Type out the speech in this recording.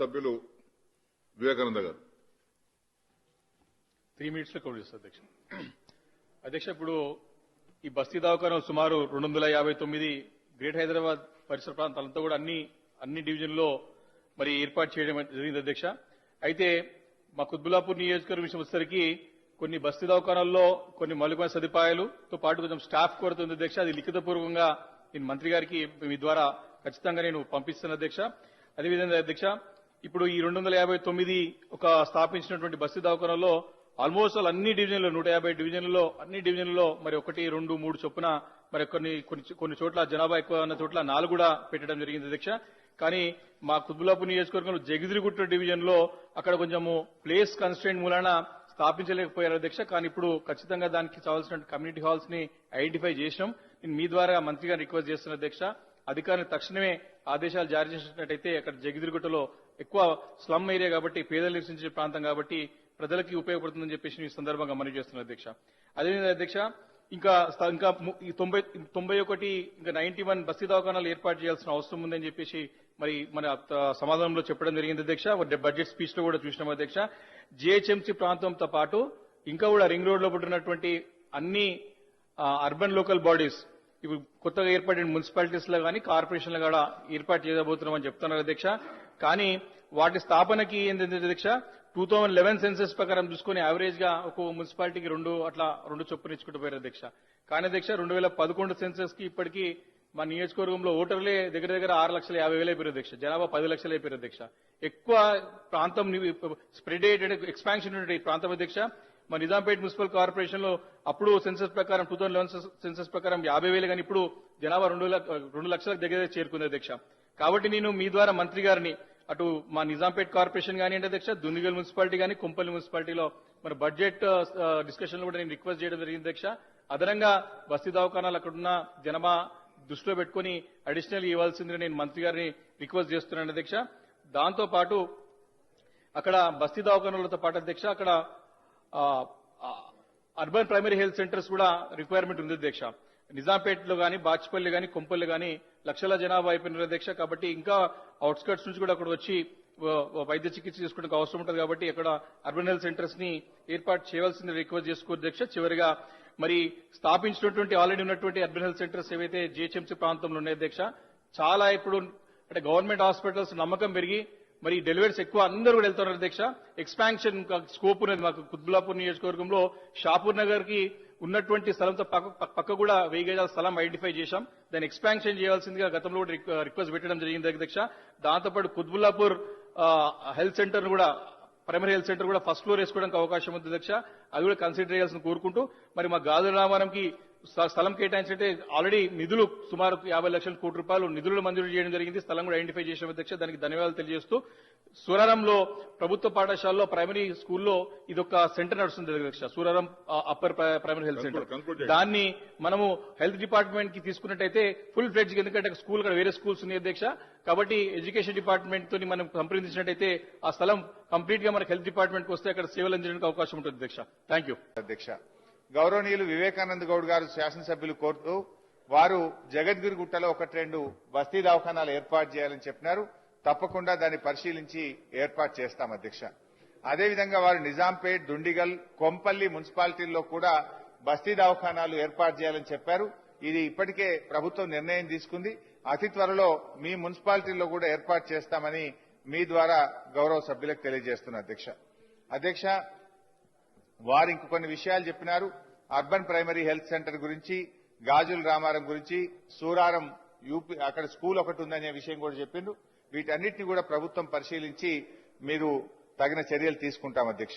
సభ్యులు వివేకానంద గారు. త్రీ మినిట్స్లో కవర్ చేస్తారు అధ్యక్ష అధ్యక్ష ఇప్పుడు ఈ బస్తీ దవాఖానం సుమారు రెండు వందల యాభై తొమ్మిది గ్రేట్ హైదరాబాద్ పరిసర ప్రాంతాలంతా కూడా అన్ని అన్ని డివిజన్లో మరి ఏర్పాటు చేయడం జరిగింది అధ్యక్ష. అయితే మా కుత్బులాపూర్ నియోజకవర్గం విషయం వచ్చేసరికి కొన్ని బస్తీ దవాఖానాల్లో కొన్ని మౌలికమైన సదుపాయాలతో పాటు కొంచెం స్టాఫ్ కొరత ఉంది అధ్యక్ష. అది లిఖితపూర్వకంగా నేను మంత్రి గారికి మీ ద్వారా ఖచ్చితంగా నేను పంపిస్తాను అధ్యక్ష. అదేవిధంగా అధ్యక్ష ఇప్పుడు ఈ రెండు వందల యాభై తొమ్మిది ఒక స్థాపించినటువంటి బస్తీ దవాఖానాల్లో ఆల్మోస్ట్ అన్ని డివిజన్లు నూట యాభై డివిజన్లలో అన్ని డివిజన్లలో మరి ఒకటి రెండు మూడు చొప్పున మరి కొన్ని కొన్ని కొన్ని చోట్ల జనాభా ఎక్కువ ఉన్న చోట్ల నాలుగు కూడా పెట్టడం జరిగింది అధ్యక్ష. కానీ మా కుత్బులాపూర్ నియోజకవర్గంలో జగిదిరిగుట్ట డివిజన్లో అక్కడ కొంచెము ప్లేస్ కన్స్టెంట్ మూలన స్థాపించలేకపోయారు అధ్యక్ష. కానీ ఇప్పుడు ఖచ్చితంగా దానికి కావాల్సిన కమ్యూనిటీ హాల్స్ని ఐడెంటిఫై చేసినాం. నేను మీ ద్వారా మంత్రి గారిని రిక్వెస్ట్ చేస్తున్న అధ్యక్ష అధికారులు తక్షణమే ఆదేశాలు జారీ చేసినట్టయితే అక్కడ జగిదిరిగుట్టలో ఎక్కువ స్లమ్ ఏరియా కాబట్టి పేదలు నివసించే ప్రాంతం కాబట్టి ప్రజలకి ఉపయోగపడుతుందని చెప్పేసి ఈ సందర్భంగా మనవి చేస్తున్నారు అధ్యక్ష. అదేవిధంగా అధ్యక్ష ఇంకా ఇంకా తొంభై తొంభై ఒకటి ఇంకా నైన్టీ వన్ బస్తీ దవాఖానాలు ఏర్పాటు చేయాల్సిన అవసరం ఉందని చెప్పేసి మరి మన సమాధానంలో చెప్పడం జరిగింది అధ్యక్ష. బడ్జెట్ స్పీచ్లో కూడా చూసినాం అధ్యక్ష. జిహెచ్ఎంసీ ప్రాంతంతో పాటు ఇంకా కూడా రింగ్ రోడ్లో పుట్టినటువంటి అన్ని అర్బన్ లోకల్ బాడీస్ ఇప్పుడు కొత్తగా ఏర్పడిన మున్సిపాలిటీస్లో కానీ కార్పొరేషన్లో కూడా ఏర్పాటు చేయబోతున్నామని చెప్తున్నారు అధ్యక్ష. కానీ వాటి స్థాపనకి ఏంటంటే అధ్యక్ష టూ థౌజండ్ లెవెన్ సెన్సెస్ ప్రకారం చూసుకుని యావరేజ్గా ఒక మున్సిపాలిటీకి రెండు అట్లా రెండు చొప్పున ఇచ్చుకుంటూ పోయారు అధ్యక్ష. కానీ అధ్యక్ష రెండు వేల పదకొండు సెన్సెస్కి ఇప్పటికీ మా నియోజకవర్గంలో ఓటర్లే దగ్గర దగ్గర ఆరు లక్షల యాభై వేలు అయిపోయారు అధ్యక్ష. జనాభా పది లక్షలు అయిపోయారు అధ్యక్ష. ఎక్కువ ప్రాంతం స్ప్రెడ్ అయ్యేటట్టు ఎక్స్పాన్షన్ ఉండే ప్రాంతం అధ్యక్ష. మా నిజాంపేట మున్సిపల్ కార్పొరేషన్లో అప్పుడు సెన్సస్ ప్రకారం టూ థౌసండ్ లెవెన్ సెన్సస్ ప్రకారం యాభై వేలు కానీ ఇప్పుడు జనాభా రెండు లక్ష- రెండు లక్షలకు దగ్గర చేరుకుంది అధ్యక్ష. కాబట్టి నేను మీ ద్వారా మంత్రి గారిని అటు మా నిజాంపేట్ కార్పొరేషన్ కానివ్వండి అధ్యక్ష దుందిగల్ మున్సిపాలిటీ కానీ కుంపల్లి మున్సిపాలిటీలో మన బడ్జెట్ డిస్కషన్ కూడా నేను రిక్వెస్ట్ చేయడం జరిగింది అధ్యక్ష. అదనంగా బస్తీ దవాఖానాలు అక్కడున్న జనాభా దృష్టిలో పెట్టుకుని అడిషనల్ ఇవ్వాల్సిందిగా నేను మంత్రి గారిని రిక్వెస్ట్ చేస్తున్నాను అధ్యక్ష. దాంతో పాటు అక్కడ బస్తీ దవాఖానాలతో పాటు అధ్యక్ష అక్కడ అర్బన్ ప్రైమరీ హెల్త్ సెంటర్స్ కూడా రిక్వైర్మెంట్ ఉంది దీక్ష. నిజాంపేటలో కానీ బాచ్పల్లి కానీ కొంపల్లి కానీ లక్షల జనాభా అయిపోయినారు దీక్ష. కాబట్టి ఇంకా అవుట్స్కట్స్ నుంచి కూడా అక్కడ వచ్చి వైద్య చికిత్స చేసుకోవడానికి అవసరం ఉంటుంది కాబట్టి అక్కడ అర్బన్ హెల్త్ సెంటర్స్ని ఏర్పాటు చేయవలసింది రిక్వెస్ట్ చేసుకో దీక్ష. చివరిగా మరి స్థాపించినటువంటి ఆల్రెడీ ఉన్నటువంటి అర్బన్ హెల్త్ సెంటర్స్ ఏవైతే జిహెచ్ఎంసీ ప్రాంతంలో ఉన్నాయి దీక్ష చాలా ఇప్పుడు అంటే గవర్నమెంట్ హాస్పిటల్స్ నమ్మకం పెరిగి మరి డెలివరీస్ ఎక్కువ అందరూ కూడా వెళ్తున్నారు అధ్యక్ష. ఎక్స్పాన్షన్ స్కోప్ ఉన్నది మాకు. కుత్బులాపూర్ నియోజకవర్గంలో షాపూర్ నగర్కి ఉన్నటువంటి స్థలంతో పక్క పక్క- పక్క కూడా వెయ్యి గజాల స్థలం ఐడెంటిఫై చేశాం. దాన్ని ఎక్స్పాన్షన్ చేయాల్సిందిగా గతంలో కూడా రిక్వెస్ట్ పెట్టడం జరిగింది అధ్యక్ష. దాంతోపాటు కుత్బుల్లాపూర్ హెల్త్ సెంటర్ కూడా ప్రైమరీ హెల్త్ సెంటర్ కూడా ఫస్ట్ ఫ్లోర్ వేసుకోవడానికి అవకాశం ఉంది అధ్యక్ష. అది కూడా కన్సిడర్ చేయాల్సిన కోరుకుంటూ మరి మా గాజుల రామారంకి స్థలం కేటాయించంటే ఆల్రెడీ నిధులు సుమారు యాభై లక్షల కోటి రూపాయలు నిధులు మంజూరు చేయడం జరిగింది. స్థలం కూడా ఐడెంటిఫై చేసిన అధ్యక్ష. దానికి ధన్యవాదాలు తెలియజేస్తూ సూరారంలో ప్రభుత్వ పాఠశాలలో ప్రైమరీ స్కూల్లో ఇది ఒక సెంటర్ నడుస్తుంది అధ్యక్ష. Suraram upper primary health centre. దాన్ని మనము హెల్త్ డిపార్ట్మెంట్కి తీసుకున్నట్టయితే ఫుల్ ఫ్లెడ్జ్ ఎందుకంటే స్కూల్ కూడా వేరే స్కూల్స్ ఉన్నాయి అధ్యక్ష. కాబట్టి ఎడ్యుకేషన్ డిపార్ట్మెంట్ తోని మనం సంప్రదించినట్టయితే ఆ స్థలం కంప్లీట్గా మనకి హెల్త్ డిపార్ట్మెంట్కి వస్తే అక్కడ సేవలు అందించడానికి అవకాశం ఉంటుంది అధ్యక్ష. Thank you. అధ్యక్ష గౌరవనీయులు వివేకానంద గౌడ్ గారు శాసనసభ్యులు కోరుతూ వారు జగద్గిరిగుట్టలో ఒకటి రెండు బస్తీ దవాఖానాలు ఏర్పాటు చేయాలని చెప్పినారు. తప్పకుండా దాన్ని పరిశీలించి ఏర్పాటు చేస్తాం అధ్యక్ష. అదేవిధంగా వారు నిజాంపేట్ దుండిగల్ కొంపల్లి మున్సిపాలిటీల్లో కూడా బస్తీ దవాఖానాలు ఏర్పాటు చేయాలని చెప్పారు. ఇది ఇప్పటికే ప్రభుత్వం నిర్ణయం తీసుకుంది. అతి త్వరలో మీ మున్సిపాలిటీల్లో కూడా ఏర్పాటు చేస్తామని మీ ద్వారా గౌరవ సభ్యులకు తెలియజేస్తున్నా అధ్యక్ష. అధ్యక్ష వారు ఇంకొన్ని విషయాలు చెప్పినారు. అర్బన్ ప్రైమరీ హెల్త్ సెంటర్ గురించి గాజుల రామారం గురించి సూరారం యూపీ అక్కడ స్కూల్ ఒకటి ఉందనే విషయం కూడా చెప్పిండు. వీటన్నిటిని కూడా ప్రభుత్వం పరిశీలించి మీరు తగిన చర్యలు తీసుకుంటాం అధ్యక్ష.